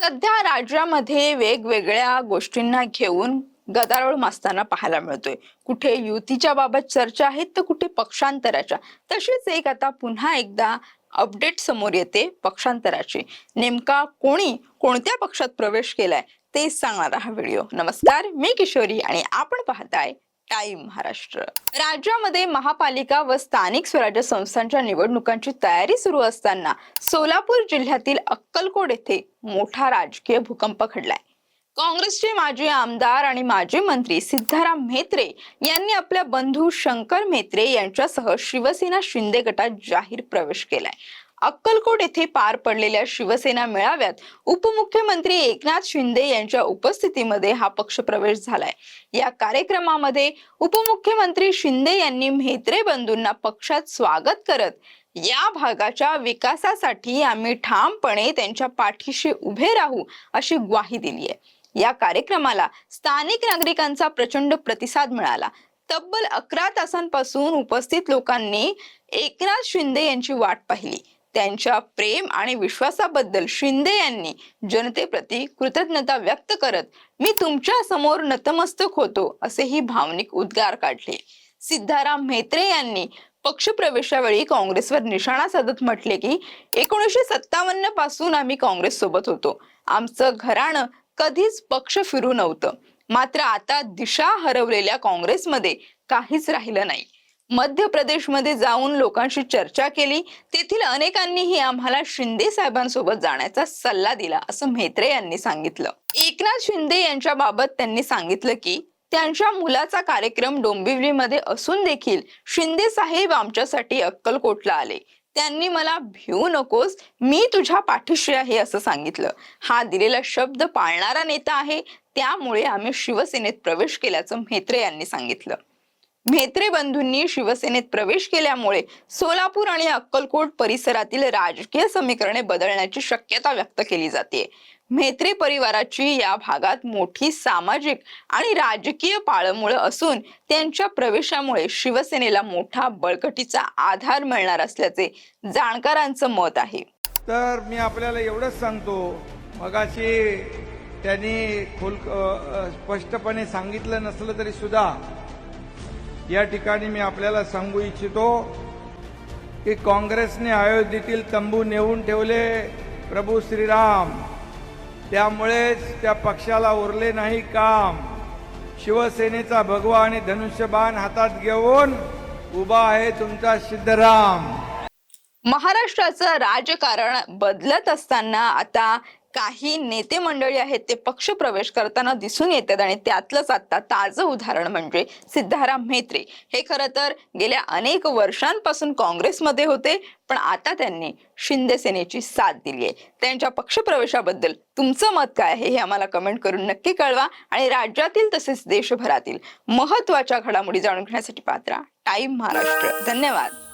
सध्या राज्यामध्ये वेगवेगळ्या गोष्टींना घेऊन गदारोळ मास्ताना पाहायला मिळतोय. कुठे युतीच्या बाबत चर्चा आहेत तर कुठे पक्षांतराच्या. तशीच एक आता पुन्हा एकदा अपडेट समोर येते पक्षांतराची. नेमका कोणी कोणत्या पक्षात प्रवेश केलाय ते सांगणारा हा व्हिडिओ. नमस्कार मी किशोरी आणि आपण पाहताय टाइम महाराष्ट्र. राज्यामध्ये महापालिका व स्थानिक स्वराज्य संस्थांच्या निवडणुकांची तयारी सुरू असताना सोलापूर जिल्ह्यातील अक्कलकोट येथे मोठा राजकीय भूकंप घडलाय. काँग्रेसचे माजी आमदार आणि माजी मंत्री सिद्धाराम म्हेत्रे यांनी आपल्या बंधू शंकर म्हेत्रे यांच्यासह शिवसेना शिंदे गटात जाहीर प्रवेश केलाय. अक्कलकोट येथे पार पडलेल्या शिवसेना मेळाव्यात उपमुख्यमंत्री एकनाथ शिंदे यांच्या उपस्थितीमध्ये हा पक्ष प्रवेश झालाय. या कार्यक्रमामध्ये उपमुख्यमंत्री शिंदे यांनी म्हेत्रे बंधूंना पक्षात स्वागत करत या भागाच्या विकासासाठी आम्ही ठामपणे त्यांच्या पाठीशी उभे राहू अशी ग्वाही दिली आहे. या कार्यक्रमाला स्थानिक नागरिकांचा प्रचंड प्रतिसाद मिळाला. तब्बल अकरा तासांपासून उपस्थित लोकांनी एकनाथ शिंदे यांची वाट पाहिली. त्यांच्या प्रेम आणि विश्वासाबद्दल शिंदे यांनी जनतेप्रती कृतज्ञता व्यक्त करत मी तुमच्यासमोर नतमस्तक होतो असेही भावनिक उद्गार काढले. सिद्धाराम म्हेत्रे यांनी पक्षप्रवेशावेळी काँग्रेसवर निशाणा साधत म्हटले की एकोणीसशे सत्तावन्नपासून आम्ही काँग्रेस सोबत होतो. आमचं घराणं कधीच पक्ष फिरू नव्हतं. मात्र आता दिशा हरवलेल्या काँग्रेसमध्ये काहीच राहिलं नाही. मध्य प्रदेशमध्ये जाऊन लोकांशी चर्चा केली. तेथील अनेकांनीही आम्हाला शिंदे साहेबांसोबत जाण्याचा सल्ला दिला असं म्हेत्रे यांनी सांगितलं. एकनाथ शिंदे यांच्या बाबत त्यांनी सांगितलं की त्यांच्या मुलाचा कार्यक्रम डोंबिवलीमध्ये असून देखील शिंदे साहेब आमच्यासाठी अक्कलकोटला आले. त्यांनी मला भिवू नकोस मी तुझ्या पाठीशी आहे असं सांगितलं. हा दिलेला शब्द पाळणारा नेता आहे त्यामुळे आम्ही शिवसेनेत प्रवेश केल्याचं म्हेत्रे यांनी सांगितलं. म्हेत्रे बंधूंनी शिवसेनेत प्रवेश केल्यामुळे सोलापूर आणि अक्कलकोट परिसरातील राजकीय समीकरणे बदलण्याची शक्यता व्यक्त केली जाते. म्हेत्रे परिवाराची या भागात मोठी सामाजिक आणि राजकीय पाळमुळं असून त्यांच्या प्रवेशामुळे शिवसेनेला मोठा बळकटीचा आधार मिळणार असल्याचे जाणकारांचं मत आहे. तर मी आपल्याला एवढंच सांगतो मगाशी त्यांनी खोल स्पष्टपणे सांगितलं नसलं तरी सुद्धा या ठिकाणी मी आपल्याला सांगू इच्छितो की काँग्रेसने अयोध्येतील तंबू नेऊन ठेवले प्रभू श्रीराम. त्यामुळेच त्या पक्षाला उरले नाही काम. शिवसेनेचा भगवा आणि धनुष्यबाण हातात घेऊन उभा आहे तुमचा सिद्धराम. महाराष्ट्राचं राजकारण बदलत असताना आता काही नेते मंडळी आहेत ते पक्ष प्रवेश करताना दिसून येतात आणि त्यातलंच आता ताजं उदाहरण म्हणजे सिद्धाराम म्हेत्रे. हे खरं तर गेल्या अनेक वर्षांपासून काँग्रेसमध्ये होते पण आता त्यांनी शिंदे सेनेची साथ दिली आहे. त्यांच्या पक्षप्रवेशाबद्दल तुमचं मत काय आहे हे आम्हाला कमेंट करून नक्की कळवा आणि राज्यातील तसेच देशभरातील महत्त्वाच्या घडामोडी जाणून घेण्यासाठी पात्रा टाईम महाराष्ट्र. धन्यवाद.